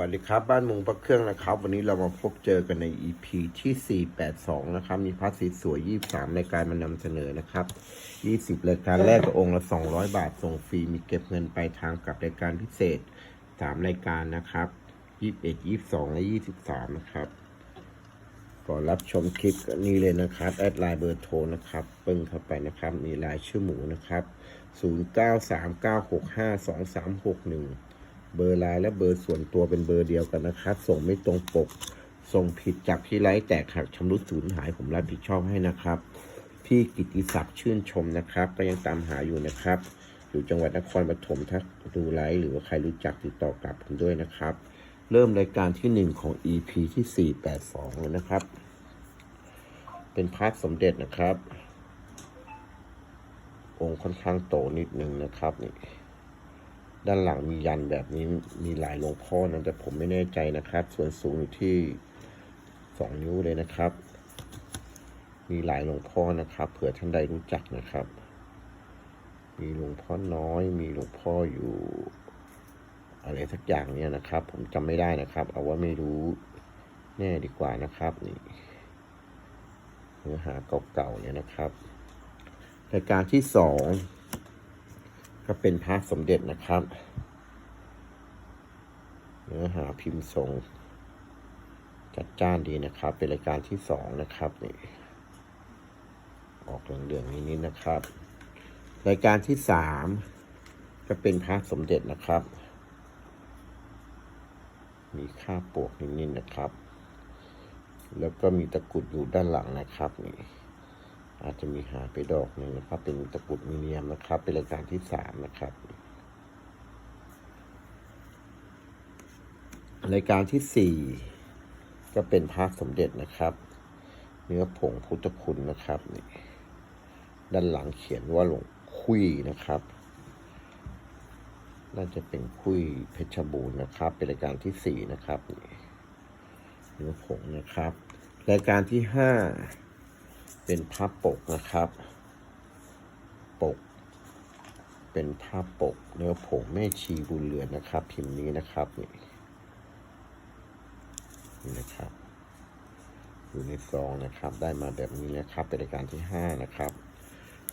วัสดีครับ บ้านมุงพระเครื่องนะครับ วันนี้เรามาพบเจอกันใน EP ที่ 482 นะครับ มีพัสสีสวย 23 รายการมานำเสนอนะครับ 20 รายการแรกกับองค์ละ 200 บาทส่งฟรี มีเก็บเงินปลายทางกับรายการพิเศษ 3 รายการนะครับ 21 22 และ 23 นะครับก่อนรับชมคลิปนี่เลยนะครับ แอดไลน์เบอร์โทรนะครับ ปึ้งเข้าไปนะครับ มีรายชื่อหมูนะครับ 0939652361 เบอร์ไลน์และเบอร์ส่วนตัวเป็นเบอร์เดียวกันนะครับส่งไม่ตรงปก ส่งผิดจากที่ไลฟ์แตกหักชำรุดสูญหายผมรับผิดชอบให้นะครับ พี่กิติศักดิ์ชื่นชมนะครับ ก็ยังตามหาอยู่นะครับ อยู่จังหวัดนครปฐมถ้าดูไลฟ์หรือว่าใครรู้จักติดต่อกลับผมด้วยนะครับ เริ่มรายการที่หนึ่งของ EP ที่ 482เลยนะครับ เป็นพาร์ทสมเด็จนะครับ องค์ค่อนข้างโตนิดนึงนะครับนี่ ด้านหลังมียันแบบนี้มีหลายหลวงพ่อนะแต่ผมไม่แน่ใจนะครับ ส่วนสูงอยู่ที่สองนิ้วเลยนะครับ มีหลายหลวงพ่อนะครับ เผื่อท่านใดรู้จักนะครับ มีหลวงพ่อน้อย มีหลวงพ่ออยู่ อะไรสักอย่างเนี่ยนะครับ ผมจำไม่ได้นะครับ เอาว่าไม่รู้แน่ดีกว่านะครับนี่เนื้อหาเก่าๆเนี่ยนะครับรายการที่สอง ก็เป็นพระสมเด็จนะครับ เนื้อหาพิมพ์ทรง จัดจ้านดีนะครับ เป็นรายการที่สองนะครับนี่ออกเหลืองๆนิดๆนะครับ รายการที่สามก็เป็นพระสมเด็จนะครับ มีค่าปลวกนิดๆนะครับ แล้วก็มีตะกุดอยู่ด้านหลังนะครับนี่ อาจจะมีหาไปดอกหนึ่งนะครับ เป็นตะกุดมีเนียมนะครับ เป็นรายการที่สามนะครับ รายการที่สี่ก็เป็นพระสมเด็จนะครับ เนื้อผงพุทธคุณนะครับนี่ด้านหลังเขียนว่าหลวงคุยนะครับน่าจะเป็นคุยเพชรบูรณ์นะครับ เป็นรายการที่สี่นะครับนี่เนื้อผงนะครับ รายการที่ห้า เป็นภาพปกนะครับ ปก เป็นภาพปกเนื้อผงแม่ชีบุญเรือนนะครับ พิมพ์นี้นะครับนี่นี่นะครับอยู่ในซองนะครับ ได้มาแบบนี้นะครับ เป็นรายการที่ห้านะครับ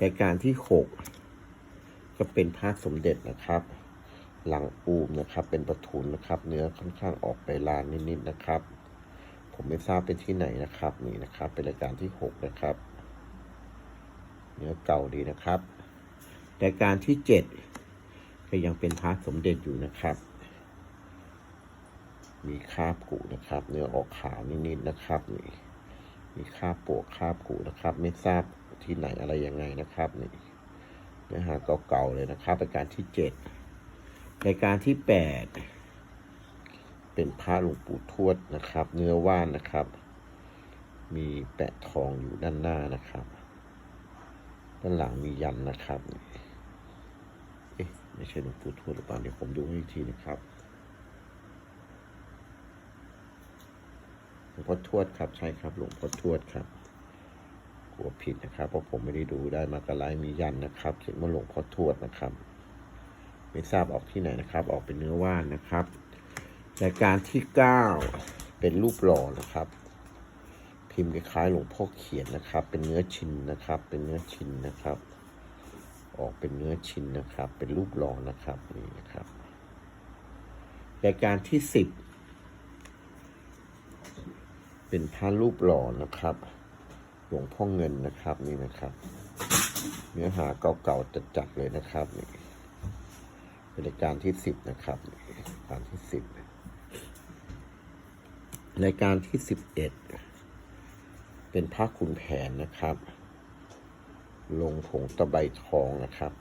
รายการที่หกก็เป็นพระสมเด็จนะครับ หลังปูมนะครับ เป็นประทุนนะครับ เนื้อค่อนข้างออกไปลานนิดๆนะครับ ผมไม่ทราบเป็นที่ไหนนะครับ นี่นะครับ เป็นรายการที่หกนะครับเนื้อเก่าดีนะครับรายการที่เจ็ดก็ยังเป็นพาระสมเด็จอยู่นะครับ มีคาบกุนะครับ เนื้อออกขาวนิดๆนะครับนี่มีคาบปวกคาบกุนะครับ ไม่ทราบที่ไหนอะไรยังไงนะครับนี่เนื้อหาเก่าๆเลยนะครับรายการที่เจ็ดรายการที่แปด เป็นพระหลวงปู่ทวดนะครับ เนื้อว่านนะครับ มีแปะทองอยู่ด้านหน้านะครับ ด้านหลังมียันนะครับ เอ๊ะไม่ใช่หลวงปู่ทวดหรือเปล่าเดี๋ยวผมดูให้อีกทีนะครับหลวงพ่อทวดครับใช่ครับ หลวงพ่อทวดครับกลัวผิดนะครับเพราะผมไม่ได้ดูได้มากระไลมียันนะครับเขียนว่าหลวงพ่อทวดนะครับ ไม่ทราบออกที่ไหนนะครับ ออกเป็นเนื้อว่านนะครับ รายการที่ 9 เป็นรูปหล่อนะครับ พิมพ์คล้ายหลวงพ่อเขียนนะครับ เป็นเนื้อชินนะครับ เป็นเนื้อชินนะครับ ออกเป็นเนื้อชินนะครับ เป็นรูปหล่อนะครับนี่นะครับรายการที่ 10 เป็นพระรูปหล่อนะครับหลวงพ่อเงินนะครับนี่นะครับ เนื้อหาเก่าๆจะจัดเลยนะครับนี่เป็นรายการที่ 10 นะครับรายการที่ 10 ในการที่สิบเอ็ดเป็นพระคุณแผนนะครับ ลงผงตะไบทองนะครับ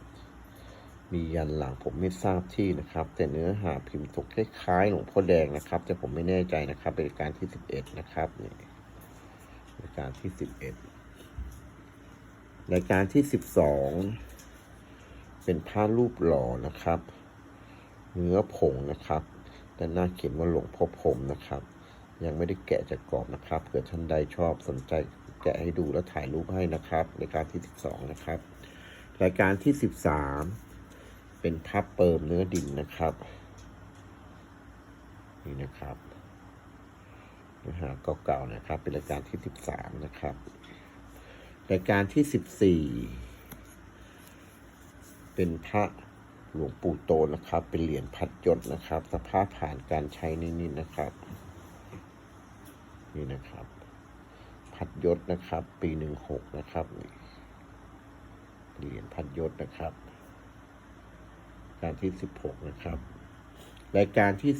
มียันหลังผมไม่ทราบที่นะครับ แต่เนื้อหาพิมพ์ตกคล้ายๆหลวงพ่อแดงนะครับ แต่ผมไม่แน่ใจนะครับเป็นการที่สิบเอ็ดนะครับนี่ราการที่สิบเอ็ดราการที่สิบสองเป็นพระรูปหล่อนะครับ เนื้อผงนะครับแต่นหน้าเขียนว่าหลวงพ่อผมนะครับ ยังไม่ได้แกะจากกรอบนะครับเผื่อท่านใดชอบสนใจแกะให้ดูแล้วถ่ายรูปให้นะครับรายการที่ 12 นะครับ รายการที่ 13เเป็นพับเปิมเนื้อดินนะครับนี่นะครับเนื้อหาเก่าๆนะครับ เป็นรายการที่สิบสามนะครับ รายการที่สิบสี่เป็นพระหลวงปู่โตนะครับ เป็นเหรียญพัดยศนะครับ สภาพผ่านการใช้นิดๆนะครับ นี่นะครับ พัดยศนะครับ ปีหนึ่งหกนะครับเหรียญพัดยศนะครับ การที่สิบหกนะครับ รายการที่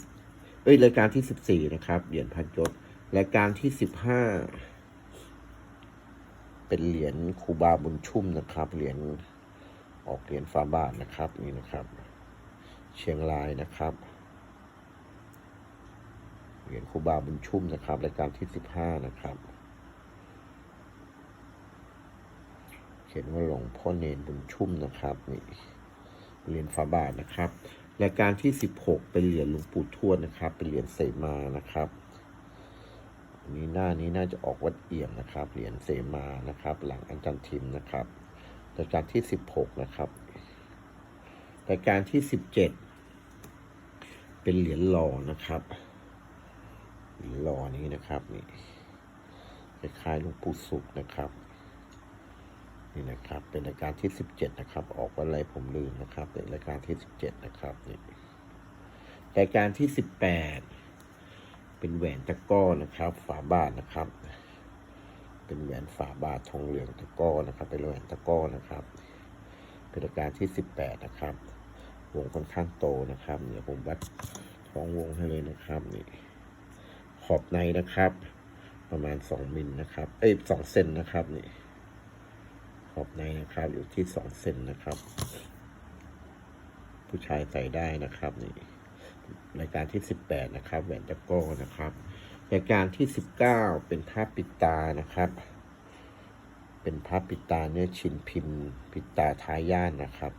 เอ้ยรายการที่สิบสี่นะครับ เหรียญพัดยศ รายการที่สิบห้าเป็นเหรียญคูบาบุญชุ่มนะครับ เหรียญออกเหรียญฝาบาทนะครับนี่นะครับ เชียงรายนะครับ รียญครูบาบุญชุ่มนะครับรายการที่สิบห้านะครับ เขียนว่าหลวงพ่อเนนบุญชุ่มนะครับนี่เหรียญฝาบาทนะครับรายการที่สิบหกเป็นเหรียญหลวงปู่ทวดนะครับ เป็นเหรียญเสมานะครับอันนี้หน้านี้น่าจะออกวัดเอี่ยมนะครับ เหรียญเสมานะครับ หลังอันจันทิมนะครับรายการที่สิบหกนะครับรายการที่สิบเจ็ดเป็นเหรียญหล่อนะครับีหล่อนี้นะครับนี่คล้ายๆหลวงปู่สุขนะครับ นี่นะครับ เป็นรายการที่สิบเจ็ดนะครับ ออกวันอะไรผมลืมนะครับเป็นรายการที่สิบเจ็ดนะครับนี่รายการที่สิบแปดเป็นแหวนตะก้อนะครับ ฝาบาทนะครับ เป็นแหวนฝาบาททองเหลืองตะก้อนะครับ เป็นแหวนตะก้อนะครับ เป็นรายการที่สิบแปดนะครับวงค่อนข้างโตนะครับ เดี๋ยวผมวัดท้องวงให้เลยนะครับนี่ ขอบในนะครับ ประมาณสองมิลนะครับ เอ้ยสองเซนนะครับนี่ ขอบในนะครับอยู่ที่สองเซนนะครับ ผู้ชายใส่ได้นะครับนี่รายการที่สิบแปดนะครับแหวนตะโก้นะครับรายการที่สิบเก้าเป็นภาพปิดตานะครับ เป็นภาพปิดตาเนื้อชิ้นพิมพ์ ปิดตาท้ายย่านนะครับ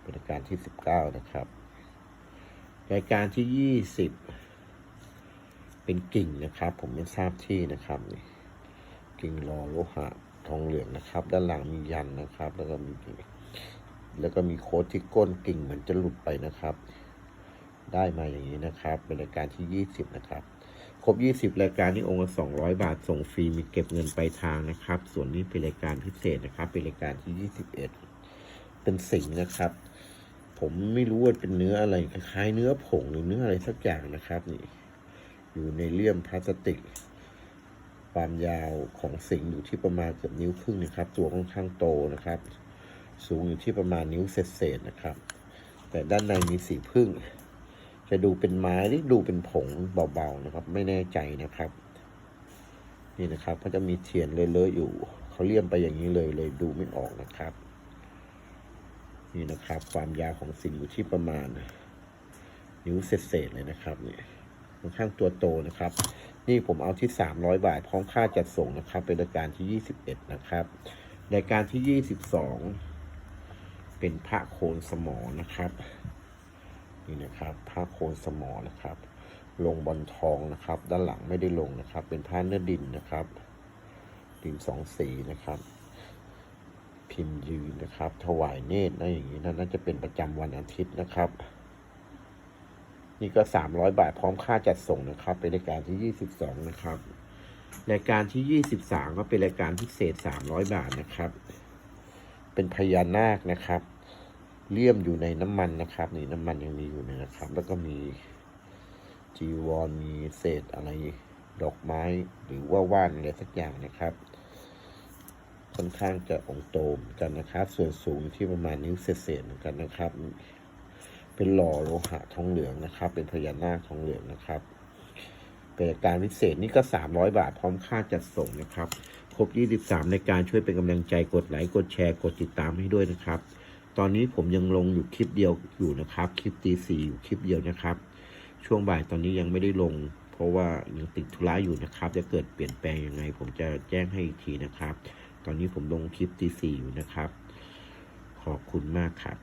เป็นรายการที่สิบเก้านะครับ รายการที่ยี่สิบ เป็นกิ่งนะครับ ผมไม่ทราบที่นะครับนี่กิ่งรอโลหะทองเหลืองนะครับ ด้านหลังมียันนะครับ แล้วก็มีแล้วก็มีโค้ดที่ก้นกิ่งเหมือนจะหลุดไปนะครับ ได้มาอย่างนี้นะครับ เป็นรายการที่ยี่สิบนะครับ ครบยี่สิบรายการนี้องค์ละสองร้อยบาทส่งฟรีมีเก็บเงินไปลายทางนะครับ ส่วนนี้เป็นรายการพิเศษนะครับ เป็นรายการที่ยี่สิบเอ็ดเป็นสิงนะครับ ผมไม่รู้ว่าเป็นเนื้ออะไรคล้ายเนื้อผงหรือเนื้ออะไรสักอย่างนะครับนี่ อยู่ในเลี่ยมพลาสติก ความยาวของสิงอยู่ที่ประมาณเกือบนิ้วครึ่งนะครับ ตัวค่อนข้างโตนะครับ สูงอยู่ที่ประมาณนิ้วเศษๆนะครับ แต่ด้านในมีสีพึ่ง จะดูเป็นไม้หรือดูเป็นผงเบาๆนะครับ ไม่แน่ใจนะครับ นี่นะครับเขาจะมีเทียนเลอะๆอยู่ เขาเลี่ยมไปอย่างนี้เลยเลยดูไม่ออกนะครับนี่นะครับ ความยาวของสิงอยู่ที่ประมาณ นิ้วเศษๆเลยนะครับเนี่ย ค่อนข้างตัวโตนะครับ นี่ผมเอาที่ 300 บาท พร้อมค่าจัดส่งนะครับ เป็นรายการที่ 21 นะครับ รายการที่ 22 เป็นพระโคนสมอนะครับ นี่นะครับพระโคนสมอนะครับ ลงบอลทองนะครับ ด้านหลังไม่ได้ลงนะครับ เป็นผ้าเนื้อดินนะครับ ดินสองสีนะครับพิมพ์ยืนนะครับ ถวายเนตรนะอย่างนี้นะน่าจะเป็นประจำวันอาทิตย์นะครับ นี่ก็สามร้อยบาทพร้อมค่าจัดส่งนะครับ เป็นรายการที่ยี่สิบสองนะครับ รายการที่ยี่สิบสามก็เป็นรายการพิเศษสามร้อยบาทนะครับ เป็นพญานาคนะครับเลี่ยมอยู่ในน้ำมันนะครับ นี่น้ำมันยังมีอยู่เลยนะครับ แล้วก็มีจีวรมีเศษอะไรดอกไม้หรือว่าว่านอะไรสักอย่างนะครับ ค่อนข้างจะองค์โตเหมือนกันนะครับ ส่วนสูงที่ประมาณนิ้วเศษๆเหมือนกันนะครับ เป็นหล่อโลหะทองเหลืองนะครับ เป็นพญานาคทองเหลืองนะครับเป็นรายการพิเศษนี่ก็ 300 บาทพร้อมค่าจัดส่งนะครับ ครบ 23รายการช่วยเป็นกำลังใจกดไลค์กดแชร์กดติดตามให้ด้วยนะครับ ตอนนี้ผมยังลงอยู่คลิปเดียวอยู่นะครับ คลิปตีสี่อยู่คลิปเดียวนะครับ ช่วงบ่ายตอนนี้ยังไม่ได้ลง เพราะว่ายังติดธุระอยู่นะครับ จะเกิดเปลี่ยนแปลงยังไง ผมจะแจ้งให้อีกทีนะครับ ตอนนี้ผมลงคลิปตีสี่อยู่นะครับ ขอบคุณมากครับ